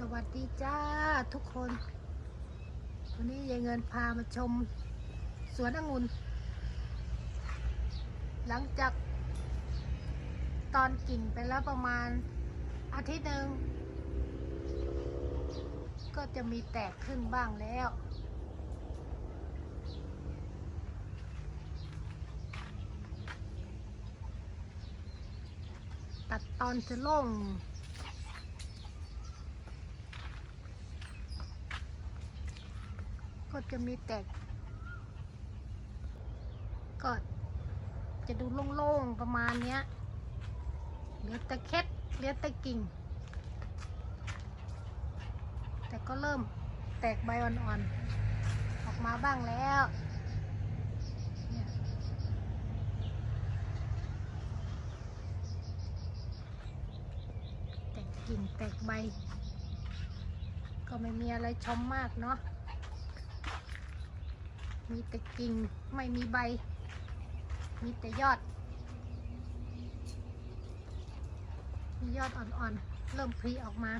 สวัสดีจ้าทุกคน วันนี้ยายเงินพามาชม สวนองุ่น หลังจากตอนกิ่งไปแล้วประมาณอาทิตย์หนึ่ง ก็จะมีแตกขึ้นบ้างแล้ว ตัดตอนจะล่ง ก็จะมีแตกก็จะดูโล่งๆประมาณเนี้ยเหลือแต่เคล็ดเหลือแต่กิ่ง แต่ก็เริ่มแตกใบอ่อนๆออกมาบ้างแล้วแตกกิ่งแตกใบ ก็ไม่มีอะไรชมมากเนาะ มีแต่กิ่งไม่มีใบ มีแต่ยอด มียอดอ่อนๆ เริ่มพลีออกมา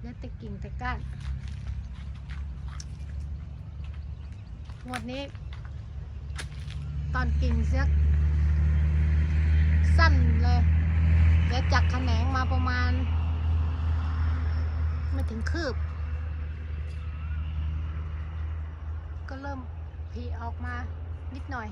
เลือแต่กิ่งแต่ก้านงวดนี้ ตอนกิ่งเสียสั้นเลยเดี๋ยวจากแขนงมาประมาณ ถึงคืบ ก็เริ่มผีออกมานิดหน่อย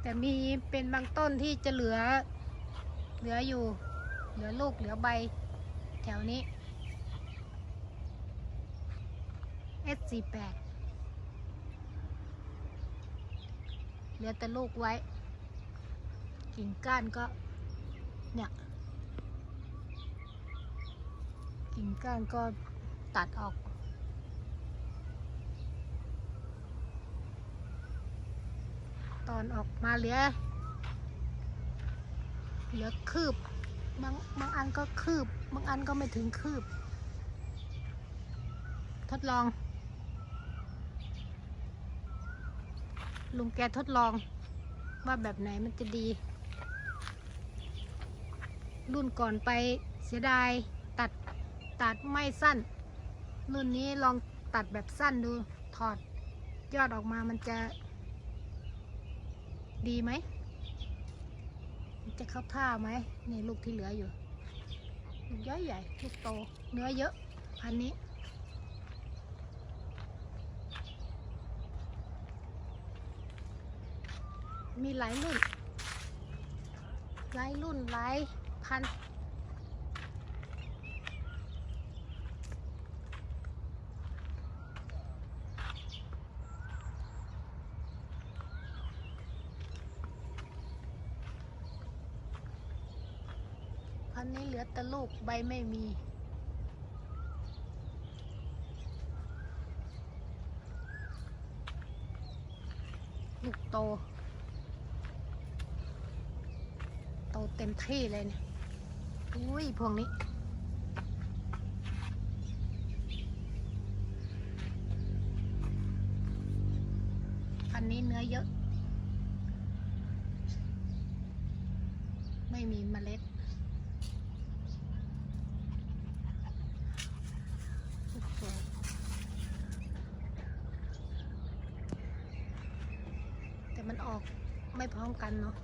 แต่มีเป็นบางต้นที่จะเหลือ เหลืออยู่ เหลือลูกเหลือใบ แถวนี้ S48 เหลือแต่ลูกไว้ กิ่งก้านก็ เนี่ย กิ่งก้านก็ตัดออกตอนออกมาเหลือ เหลือคืบบางบางอันก็คืบบางอันก็ไม่ถึงคืบ ทดลอง ลุงแกทดลองว่าแบบไหนมันจะดี รุ่นก่อนไปเสียดายตัดตัดไม่สั้น รุ่นนี้ลองตัดแบบสั้นดูถอดยอดออกมามันจะ ดีไหมจะเข้าท่าไหมนี่ลูกที่เหลืออยู่ ลูกใหญ่ใหญ่ลูกโต เนื้อเยอะพันนี้ มีหลายรุ่น หลายรุ่นหลายพัน พันนี้เหลือแต่ลูกใบไม่มีลูกโต โต เต็มที่เลยเนี่ยอุ้ยพวงนี้ พันนี้เนื้อเยอะ ไม่มีเมล็ดลูกสวยแต่มันออกไม่พร้อมกันเนาะ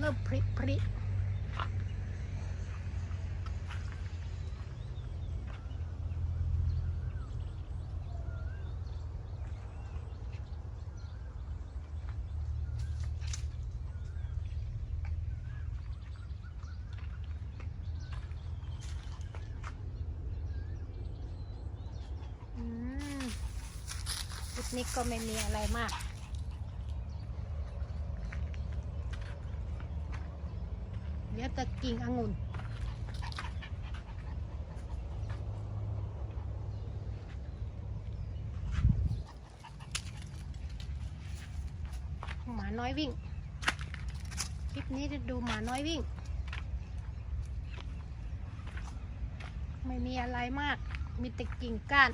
เริ่มพริพรินี้ก็ไม่มีอะไรมากิงๆองุ่นหมาน้อยวิ่ง คลิปนี้จะดูหมาน้อยวิ่ง ไม่มีอะไรมาก มีแต่กิ่งก้าน